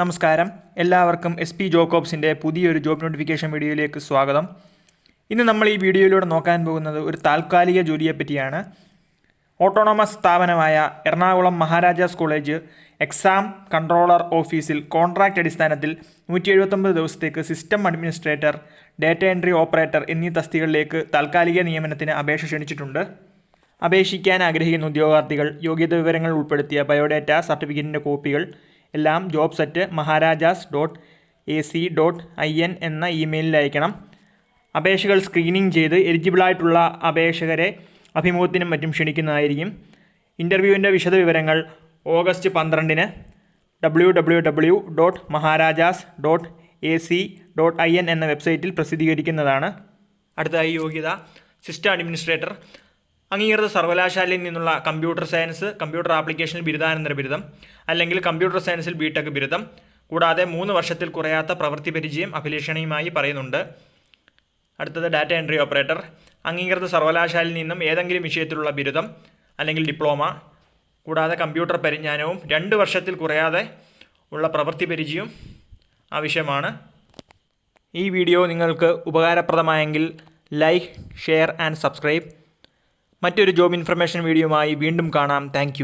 നമസ്കാരം. എല്ലാവർക്കും S P ജോക്കോബ്സിന്റെ പുതിയൊരു ജോബ് നോട്ടിഫിക്കേഷൻ വീഡിയോയിലേക്ക് സ്വാഗതം. ഇന്ന് നമ്മൾ ഈ വീഡിയോയിലൂടെ നോക്കാൻ പോകുന്നത് ഒരു താൽക്കാലിക ജോലിയെ പറ്റിയാണ്. ഓട്ടോണമസ് സ്ഥാപനമായ Ernakulam Maharajas college exam controller ഓഫീസിൽ കോൺട്രാക്റ്റ് അടിസ്ഥാനത്തിൽ നൂറ്റി എഴുപത്തൊമ്പത് ദിവസത്തേക്ക് system administrator data entry operator എന്നീ തസ്തികളിലേക്ക് താൽക്കാലിക നിയമനത്തിന് അപേക്ഷ ക്ഷണിച്ചിട്ടുണ്ട്. അപേക്ഷിക്കാൻ ആഗ്രഹിക്കുന്ന ഉദ്യോഗാർത്ഥികൾ യോഗ്യത വിവരങ്ങൾ ഉൾപ്പെടുത്തിയ ബയോഡാറ്റ സർട്ടിഫിക്കറ്റിന്റെ കോപ്പികൾ എല്ലാം job set Maharajas dot A C dot I N എന്ന ഇമെയിലിൽ അയക്കണം. അപേക്ഷകൾ സ്ക്രീനിങ് ചെയ്ത് എലിജിബിളായിട്ടുള്ള അപേക്ഷകരെ അഭിമുഖത്തിനും മറ്റും ക്ഷണിക്കുന്നതായിരിക്കും. ഇന്റർവ്യൂവിന്റെ വിശദവിവരങ്ങൾ ഓഗസ്റ്റ് പന്ത്രണ്ടിന് W W W dot Maharajas dot A C dot I N എന്ന വെബ്സൈറ്റിൽ പ്രസിദ്ധീകരിക്കുന്നതാണ്. അടുത്തതായി യോഗ്യത സിസ്റ്റം അഡ്മിനിസ്ട്രേറ്റർ അംഗീകൃത സർവകലാശാലയിൽ നിന്നുള്ള കമ്പ്യൂട്ടർ സയൻസ് കമ്പ്യൂട്ടർ ആപ്ലിക്കേഷനിൽ ബിരുദാനന്തര ബിരുദം അല്ലെങ്കിൽ കമ്പ്യൂട്ടർ സയൻസിൽ ബിടെക് ബിരുദം. കൂടാതെ മൂന്ന് വർഷത്തിൽ കുറയാത്ത പ്രവൃത്തി പരിചയം അഭിലഷണീയമായി പറയുന്നുണ്ട്. അടുത്തത് ഡാറ്റ എൻട്രി ഓപ്പറേറ്റർ അംഗീകൃത സർവകലാശാലയിൽ നിന്നും ഏതെങ്കിലും വിഷയത്തിലുള്ള ബിരുദം അല്ലെങ്കിൽ ഡിപ്ലോമ കൂടാതെ കമ്പ്യൂട്ടർ പരിജ്ഞാനവും രണ്ട് വർഷത്തിൽ കുറയാതെ ഉള്ള പ്രവൃത്തി പരിചയവും ആവശ്യമാണ് ഈ വീഡിയോ നിങ്ങൾക്ക് ഉപകാരപ്രദമായെങ്കിൽ ലൈക്ക് ഷെയർ ആൻഡ് സബ്സ്ക്രൈബ് മറ്റൊരു ജോബ് ഇൻഫർമേഷൻ വീഡിയോയുമായി വീണ്ടും കാണാം. താങ്ക്